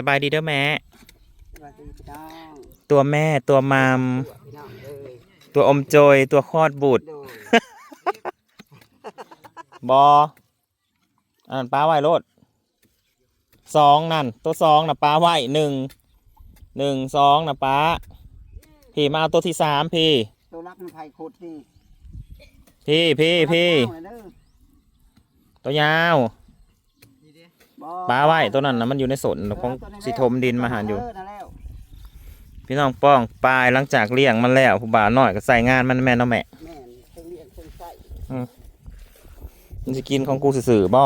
สบายดีเด้อแม่สวัสดีพี่น้องตัวแม่ตัวมามพี่น้องเอ้ยตัวอมโจยตัวคลอดบุตรโดยบออันนั้นป้าไหวโลดสองนั่น ตัวสองนะป้าไหวหนึ่งหนึ่งสองนะป้าพี่มาเอาตัวที่สามพี่ตัวรักมันไทยโคตรนี่พี่พี่พี่เอาเลยเด้อตัวยาว บ่ป้าไหวตัวนั้นนะมันอยู่ในสนของสิทมดินมาหารอยู่เนั่นแล้วพี่น้องป้องปลายหลังจากเลี้ยงมันแล้วผู้บ่าวน้อยก็ใส่งานมันแม่เนาะแม่แม่นเครื่องเลี้ยงเครื่องใส่มันจะกินของกูสื่อๆบ่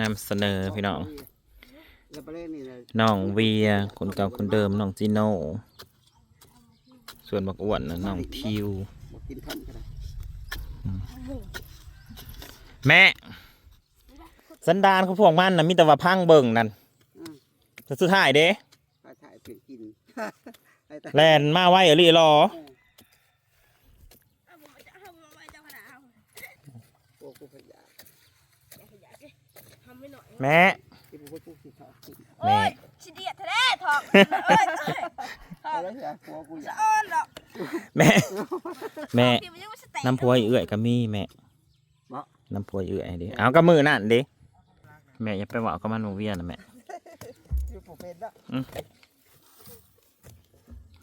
นำเสนอพี่น้องแล้วไปเล่นนี่เลยน้องเวีย คนเก่าคนเดิม น้องจีโน่ ส่วนบักอ้วนนะน้องทิวบ่กินท่อนก็ได้ แม่สันดานของพวกมันนะมีแต่ว่าพังเบิ่งนั่นอืมแต่สุดท้ายเด้ไปถ่ายเปลี่ยนกินไอ้ตาแลนมาไว้เอลี่รอเอาผมจะเอาผมไว้เจ้าขนาดเอาพวกกูขยะอยากทำไม่หน่อยแม่ที่พวกกูสิทอดกินโอ้ยชิเดียดแท้ถอกเอ้ยเอ้ยเอาแล้วจ้ะพวกกูอยากเอิ้นดอกแม่แม่ที่มั นยังไม่สเต็น้ำพัวอีเอื่อยก็มีแม่บ่ น้ำพัวอีเอื่อยดิเอาก็มือนั่นดิแม่อย่าไปว่ากับมันหมูเวียนนะแม่อยู่ผู้เป็นละ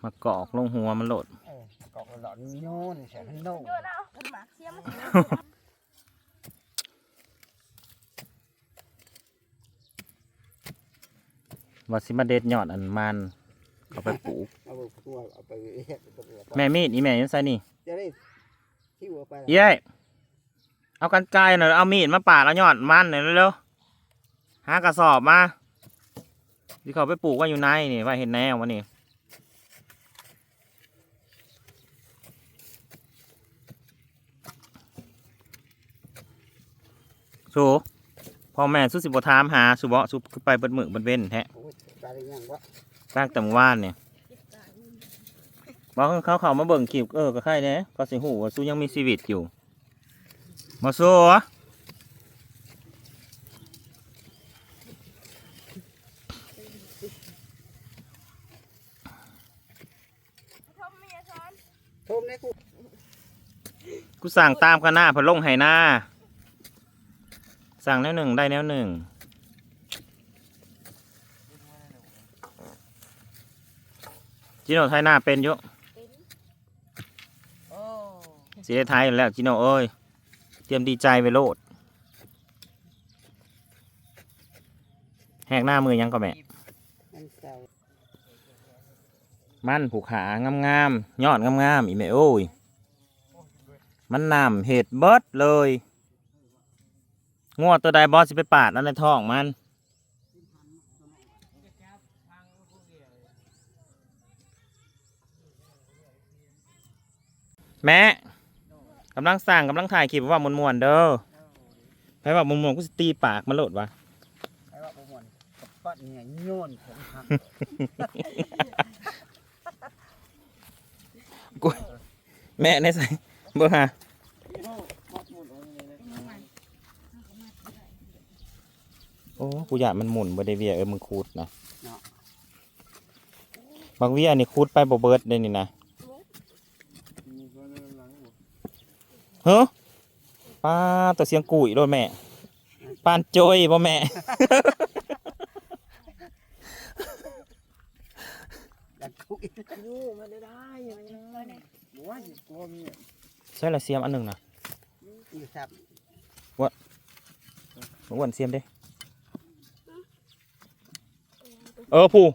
มากอกลงหัวมันโหลดเออกอกหลอนโยนใส่ขนมโยนเอาเป็นหมากเสียมันว่าสิมาเด็ดยอดอันมันเอาไปปลูกเอาไปตัวเอาไปเฮ็ดตัวเรือแม่มีดอีแม่ยังใส่นี่ จะได้ที่หัวไป เย้ยเอากันไกลหน่อยเอามีดมาปาดเอายอดมันหน่อยเร็วๆหากระสอบมาที่เขาไปปลูกไว่าอยู่ในนี่ว่าเห็นแนววะนี่สูพ่อแม่สุสิบถามหาสุบสุคือไปเบิดมือเบิดเว้นแท้โอ้ยไปได้ยังวะตั้งแต่เมื่อวานเนี่ย บอกเขาเขามาเบิ่งคลิปเออก็ใครเนี่ยก็สิหูว่าสู้ยังมีชีวิตอยู่ มาสู้วะทำเมียซ้อนโทมได้กูกูสั่งตามกันหน้าพะลงไหหน้า สั่งแนวหนึ่งได้แนวหนึ่งจิโน่ไทยหน้าเป็นอยุโอ้ สีได้ทยอยู่แล้วจิโน่เอ้ย เตรียมดีใจไปโลด แหกหน้ามือยังก็แม่ มันผูกขางามๆยอดงามๆอีแม่โอ้ย มันนำเห็ดเบิดเลยงวดตัวใดบอสสิไปปาดอันในท้องมันแม่ำลังสั่งกำลังถ่ายคลิปว่ามวนๆเด้อใครว่ามวนๆกูสิตีปากมันโหลดวะ ไอ้ว่าประมวลกับปั้นเนี่ยโยนผมหักแม่ในใส่เบิ่งฮะโอ้หมดหมดเลยเลยโอ้กูอยากมันหมุนบ่ได้เวียเออมึงคูดนะบางเวียนี่คูดไปบ่เบิดเลยนี่นะ เฮ้อป้าตัวเสียงกุยโดนแม่ปานโจยบ่แม่ ดันคุกยูมันได้ได้ยังไงบัวอยู่กลัวมีใช่ละเสียมอันหนึ่งนะอยู่สับอ้วนเสียมเด้เออผู้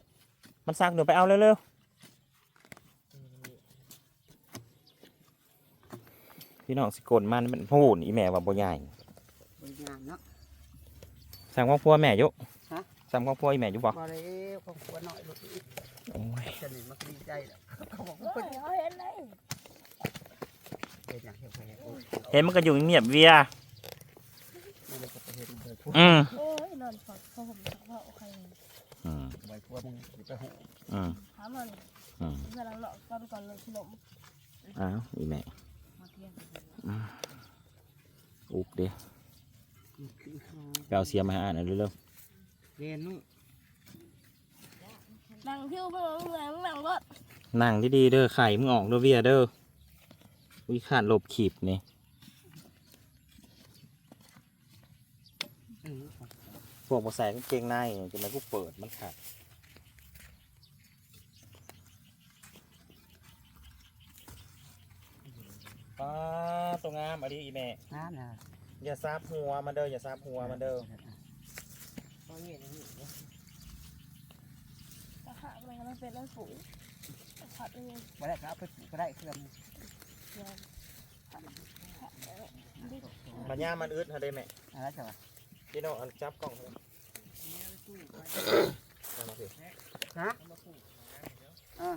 มันซักเดี๋ยวไปเอาเร็วๆ พี่น้องสิกลมันมันพูดอีแม่ว่าบ่ใหญ่บริงานเนาะสั่งครอบครัวแม่อยุฮะสั่งครอบครัวอีแม่อยุบ่บริของควรหน่อยลูกโอ้ยจะหนีมันดีใจแล้วเขาบอกเฮ้ว่ายเขาเห็นเลยเป็นอย่างเห็นไปโอ้ยเห็นมันก็อยู่เงียบๆเวียไม่ได้ก็ไปเห็นเลยพวกอืมโอ้ยนอนถอดเขาผมสักว่าโอเคใบพวกมึงไปหูอืมถามมันอืมเพื่อนเราเลาะก่อนก่อนเลยขนมอ้าวอีแม่มาเที่ยง ออุบเด้คือเขาไปเอาเสียมาให้อ่านหน่อยเร็วเรียนนู่นดังพิ้วมึงมึงไงมึงดังรถๆนั่งดีๆเด้อไข่มึงออกเด้อเวียเด้อวิขาดหลบขีบนี่เออพวกมาใส่กางเกงในจนมันกูเปิดมันขาด ป้าตัวงามอะดีอีแม่ น้ำนะอย่าซาบหัวมันเด้ออย่าซาบหัวมันเด้อตอนนี้นี่กระหักมันมันเป็นน้ำฝูงผัดเองมาได้ครับไปปลูกก็ได้เครื่องมันย่ามันอึดฮะเด้แม่อะไรจ้ะพี่น้องอันจับกล้องเลยเอามาสิฮะอ่า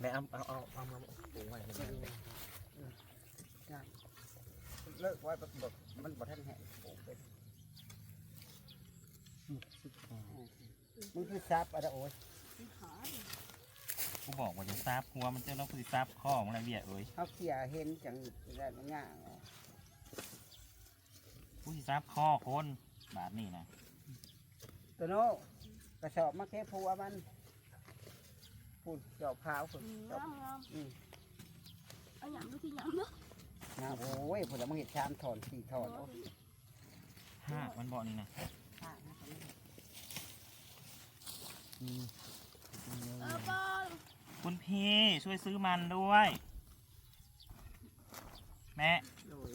แม่เอาเอาเอาเอามาปลูกไว้ให้มั นเลิกไว้แบบแบบมันบ่ทันแห้งปลูกเป็นมึงคือซับอะไรโอ้ยกูบอกว่าอย่าซาบหัวมันเจ้าเราคือซาบข้อมันอะไรเบี้ยเอ้ยเขาเขี่ยเห็นจังได้มันง่ายกูสิซาบข้อคนบาทนี่นะตัวโน้กระสอบมาแค่พัวมันพูดดอกขาวพูดดอกงามงามอืมเอาหยำดูที่หยำเนาะ นะโอ้ยผลไม้เห็ดชามถอนสี่ถอนโอ้ยห้ามันบอกนี่นะเออปอนคุณพี่ช่วยซื้อมันด้วย แม่โดย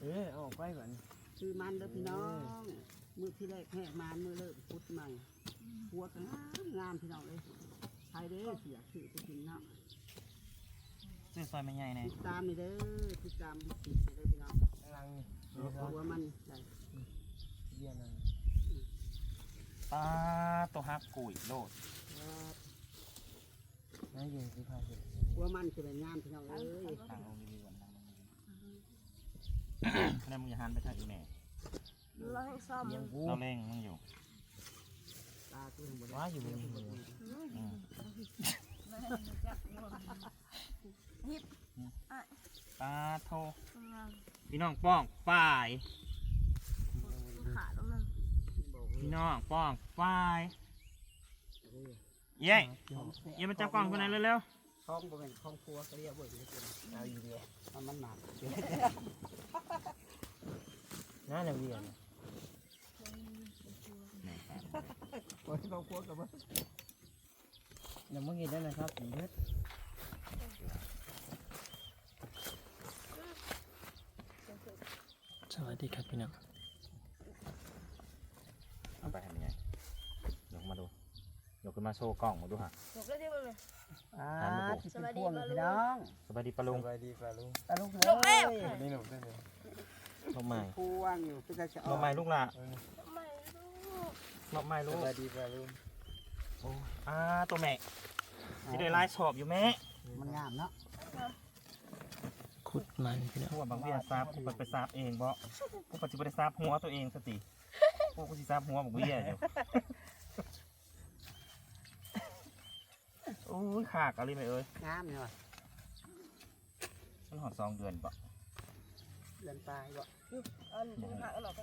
เออเอาออกไปก่อนซื้อมันเด้อพี่น้อง มือที่แรกแหกมันมือเลิกพุดใหม่หัวกันงามงามพี่น้องเลยใครเด้อเสียสื่อไปกินเนาะ ซื้อซอยไม่ใหญ่แน่ติดตามนี่เด้อติดตามติดไปเลยพี่น้องลังหัวมันได้เยี่ยนั่นปลาตัวฮักกุยโลดน่าอยู่ที่พาเห็นหัวมันจะเป็นงามพี่น้องเอ้ยนั่งลงรีวิวก่อนนั่งลงรีวิวนั่นมึงอย่าหันไปทางอีแม่เราให้ซ่อมเราเล่งมึงอยู่ตาตัวหมดว่าอยู่บนหัว อืมปลาโทงามพี่น้องป้องฝ่าย ขาดแล้วมันพี่น้องป้องฝ่ายเย้เย้มาจับกล้องคนไหนเร็วคล้องบ่เป็นคล้องครัวก็เรียกว่าอยู่ในตัวเอาอยู่เดียวมันมันหนักน่าจะเวียนโอ้ยคล้องครัวกับว่าเดี๋ยวมึงเห็นได้นะครับผมเพื่อสวัส ดีครับพี่น้องๆเอาไปทำยังไงยกมาดูยกขึ้นมาโชว์กล้องมาดูฮะ จบแล้วที่มึงเลย อ่าที่เป็นพวงพี่น้องสบายดีปะลุงสบายดีปลาลุงตาลูกเลยนี่หนุ่มได้เลยนกไม้พวงอยู่เป็นจะนกไม้ลูกละไม่รู้นกไม้ลูสกบายดีปลาลุงโอ้อ่าตัวแม่ที่ได้ไล่ชอบอยู่แม่มันงามเนาะ ขุดมันพี่น้องพวกบางเวียซาบกูไปซาบเองบ่กูปัจจุบันได้ซาบหัวตัวเองสติพวกกูสิซาบหัวบางเวียอยู่โอ้ยขากอะไรไหมเอ้ยงามเนี่ยว่ะมันหอดสองเดือนปะเดินตายบ่อันดึงหักกันออกไป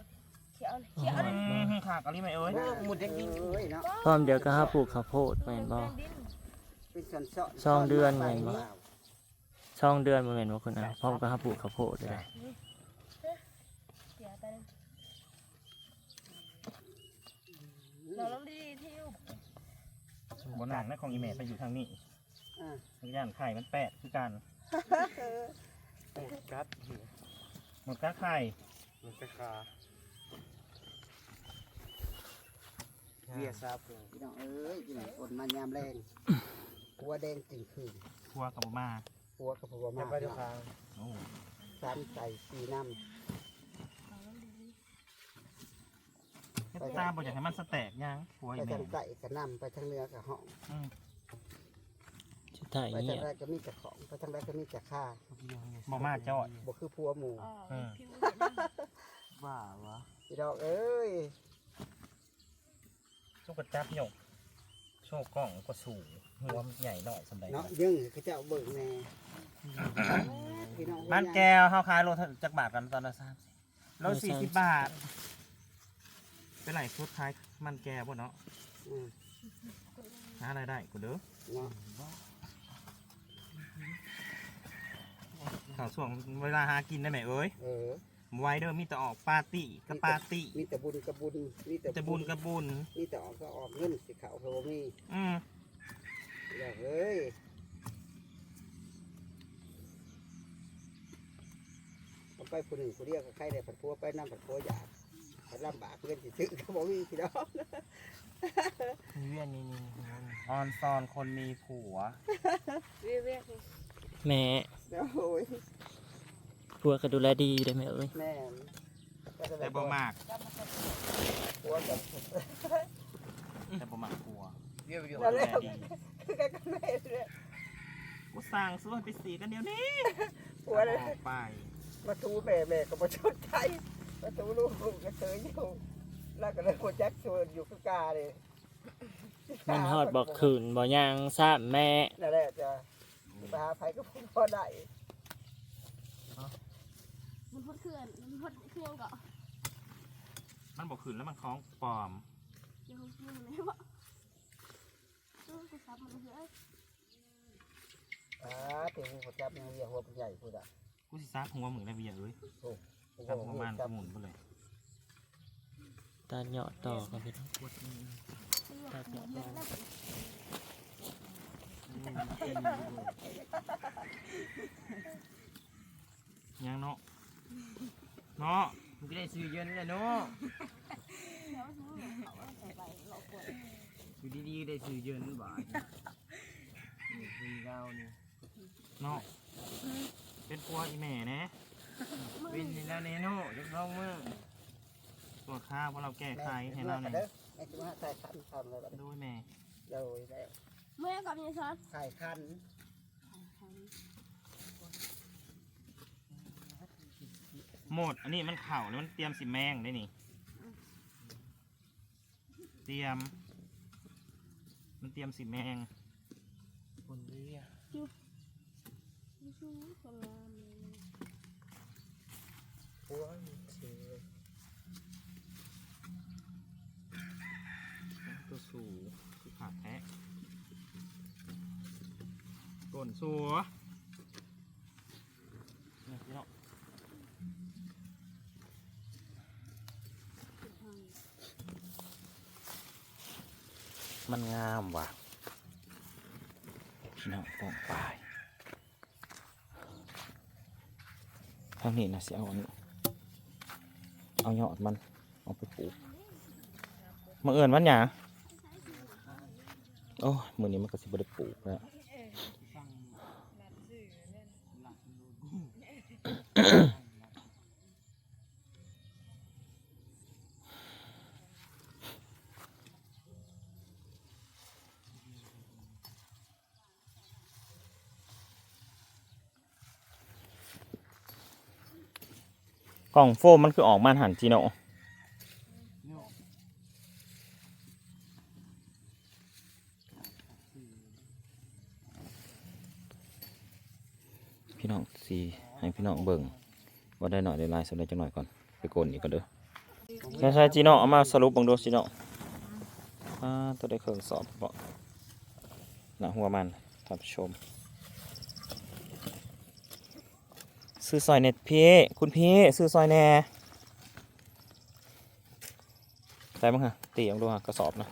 เขียวเขียวเลยอืมขากอะไรไหมเอ้ยหมุดเด็กยิงเอ้ยเนาะพร้อมเดี๋ยวก็หาปลูกข้าวโพดแม่นบ่ดินเป็นส่วนเสาะสองเดือนไงบ่ ช่องเดือนบ่แม่นบ่คุณอาพร้อมก็หาปลูกข้าวโพดเลยเขียวไปเราลองดีที่อยู่บนหนังนั่นของอีเมลไปอยู่ทางนี้อ่าทุกอย่างไข่มันแปดคือกันโอ้กัดหมดก้าไข่มันไปคาเวียซาบเลยพี่น้องเอ้ยพี่น้องฝนมันยามแรงหัวแดงจึงคืน ครัวกับมา หัวกับหัวจะมาไปทุกครั้งโอ้สามใส่สีน้เฮ็ดตาบอกอยากให้มันสแตกยังครัวำอีไปเมทาลงใส่กับน้ำไปทางเหนือกับห้องอืมสุดท้ายไปเนี่ทายงใดก็มีแต่ของไปทางใดก็มีแต่ข้าบอกมาจอดบ่คือพัวหมูอ๋อผิวบ้าวะพี่น้องเอ้ยลูกกระจับหยก โชว์กล้องก็สูงหัวมันใหญ่หน่อยสำหรับเนาะยังเขาเจ้าเบิ่งแน่พี่น้องบ้านแก้วเขาขายโลจักบาทกันตอนละสามโลสี่สิบบาท เป็นไรชุดขายมันแก้วบ่เนาะอืมหาอะไรายได้กูเด้อเนาะข่าวส่วงเวลาหากินได้ไหมเอ้ยเออ ไวเด้อมีแต่ออกปาร์ตี้กับปาร์ตี้มีแต่บุญกับบุญมีแต่จะบุญกับบุญ มีแต่ออกก็ออกเงินสิเขาเขาบ่มีอืมอย่าเฮ้ยเอาไปผู้หนึ่งผู้เดียวก็ใครได้ผัดพัวไปน้ำผัดพัวอยากผัดลำบากเงินสิซื้อเขาบอกมีพี่น้องมีเวียนนี่นี่ออนซอนคนมีผัวเรียกเรียกนี่แม่เดี๋ยวโอ้ย ผัวก็ดูแลดีได้ไหมเอ้ยแม่นแต่บ่มากพัวกับแต่บ่มากผัวเวียนไปเกี่ยวนั่นแหละดีคือกันกับแม่เลยกูสั่งซื้อให้ไปสีกันเดี๋ยวนี้พัวเลยออกไปมาทูแม่แม่ก็มาชดใจมาทูลูกลูกก็เฉยอยู่แล้วก็เลยโคจักชวนอยู่คือกาเลยมันฮอดบอกขืนบ่ย่างทราบแม่นั่นแหละจะไปหาไผก็พอได้ มันพดเคลื่อนมันพดเครื่องก็มันบอกขืนแล้วมันคล้องปลอมเดี๋ยวมันเคลื่อนไหนวะตู้กระซับมันเยอะอ่าเตียงหัวจับยังเรียกหัวใหญ่พูดอะกูสิซักหัวมึงได้เบียเอ้ยซักหัวมันกูหมุนไปเลยตาเหยาะต่อกันพี่น้องตัดเยอะแล้วยังเนาะ เนาะมันก็ได้ซื้อเย็นเลยเนาะแล้วซื้อเขาเอาใส่ไปหลอกกวนอยู่ดีๆก็ได้ซื้อเย็นบาทนี่คือเรานี่เนาะเป็นผัวอีแม่นะเป็นนี่แล้วเนี่ยเนาะจะลองมือตัวข้าวว่าเราแก้ไขให้เราเนี่ยแม่จะมาใส่ขันทำอะไรแบบด้วยแม่โดยแล้วเมื่อกับยายซอสใส่ขัน หมด อันนี้มันเข่าแล้วมันเตรียมสิแมงได้นี่ เตรียม มันเตรียมสิแมงคนเรียชูคนงามเลยหัวเสือตัวสูคือขาดแทะก้นสัวเนี่ยพี่เนาะ มันงามว่ะน้องป้องปลายทางนี้นะสิเอาอันนี้เอายอดมันเอาไปปลูกมาเอื่นมันหยาโอ้มือนี้มันก็สิบได้ปลูกแล้ว กล่องโฟมมันคือออกมาหันจีโนพี่น้องสีให้พี่น้องเบิ่งว่าได้หน่อยได้ลายสำหรับจังหน่อยก่อนไปโกนอีกก่อนเด้อใช่ใช่จีโนเอามาสรุปบังดูจีโนอ่าตัวได้เครื่องสอบเพาะหน้าหัวมันท่านผู้ชม ซื้อซอยเน็ตพี่คุณพี่ซื้อซอยแหน่ใส่บ้างฮะตีเออกดูฮะกระสอบนะ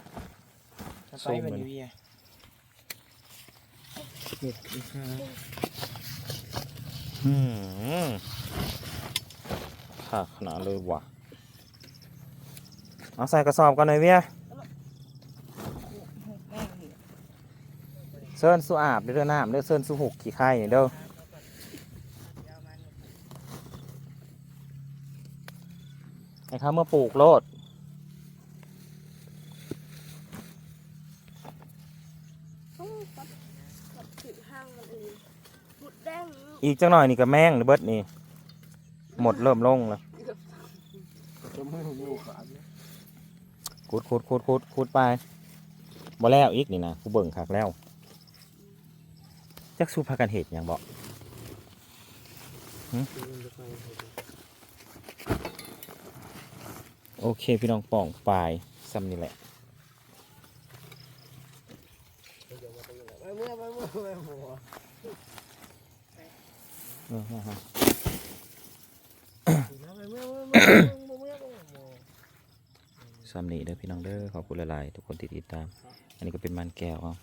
จะไปมันเวียอืมค่ะขนาดเลยว่ะเอาใส่กระสอบกันหน่อยเวียเซิร์นสู้อาบเด้อน้ำเด้อเซิร์นสู้หกขี้ไข่เด้อ ไอ้ข้าเมื่อปลูกโลด ต้องตัดตัดถือห้างมันเองบุดแดงอีกจังหน่อยนี่ก็แม่งหรือเบิดนี่ หมดเริ่มลงแล้วจะมือลูกขาดขุดขุดขุดขุดขุดไปบ่แล้วอีกนี่นะกูเบิ่งคักแล้วจักสู้พากันเฮ็ดหยังบ่หึ โอเค พี่น้องป่องปลายซ้ำนี่แหละไปเมื่อไปเน่เมื่อเออฮะไปเมื่อเมื่อเมื่อเมื่อเมื่อซ้ำนี่เด้อพี่น้องเด้อขอบคุณหลายๆทุกคนที่ติดตาม อันนี้ก็เป็นมันแก้วเอา